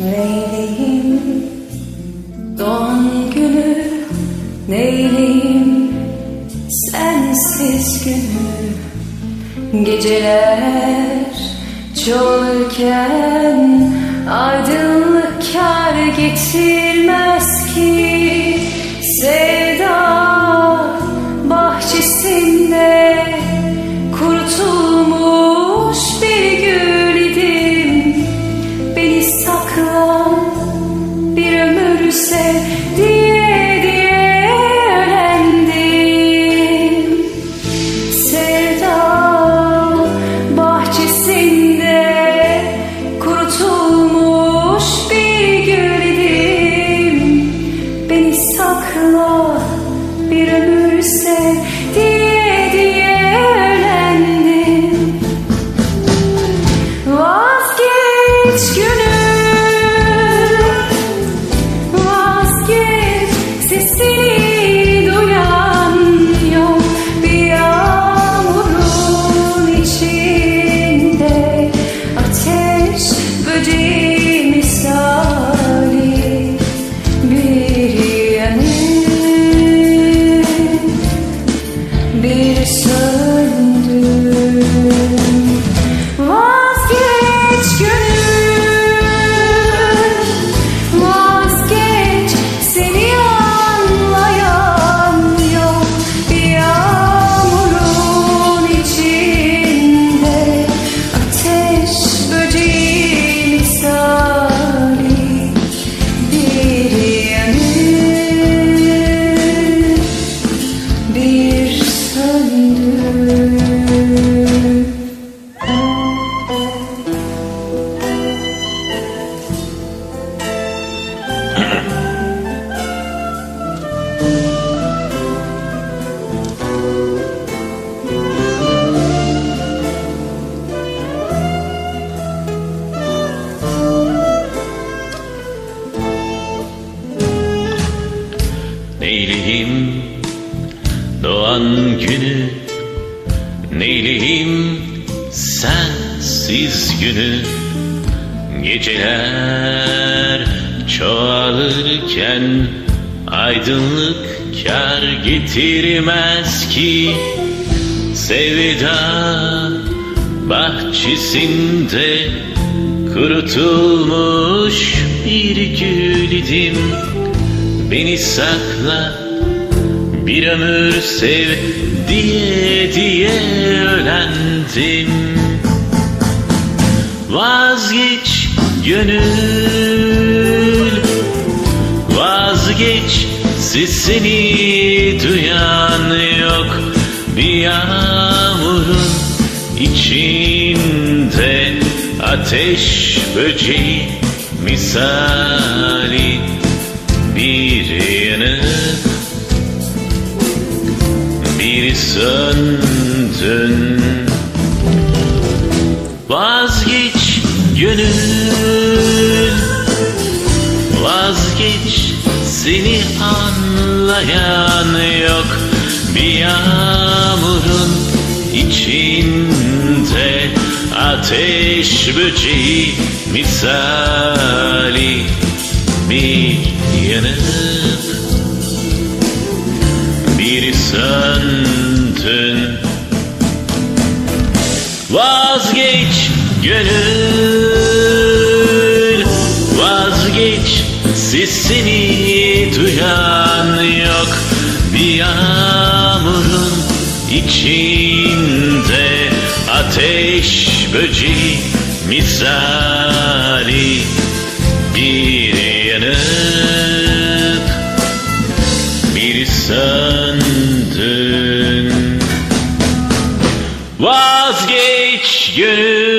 Neyleyim? Doğan günü Neyleyim? Sensiz günü Geceler çoğulurken Aydınlık kar getirmez ki. Sevdiğim bir ömür sev diye öğrendim. Sevda bahçesinde kurutulmuş bir gül idim. Beni sakla bir ömür bir söndüm Neyleyim? Doğan günü Neyleyim sensiz günü? Geceler çoğalırken Aydınlık kar getirmez ki. Sevda bahçesinde Kurutulmuş bir gül idim. Beni sakla bir ömür sev diye diye ölendim Vazgeç gönül Vazgeç sesini duyan yok. Bir yağmurun içinde Ateş böceği misali bir yanıp bir söndün. Vazgeç gönül. Vazgeç seni anlayan yok. Bir yağmurun içinde Ateş böceği misali Bir yanıp Vazgeç gönül. Vazgeç sesini duyan yok. Bir yağmurun içinde Ateş böceği misali söndün Vazgeç gönül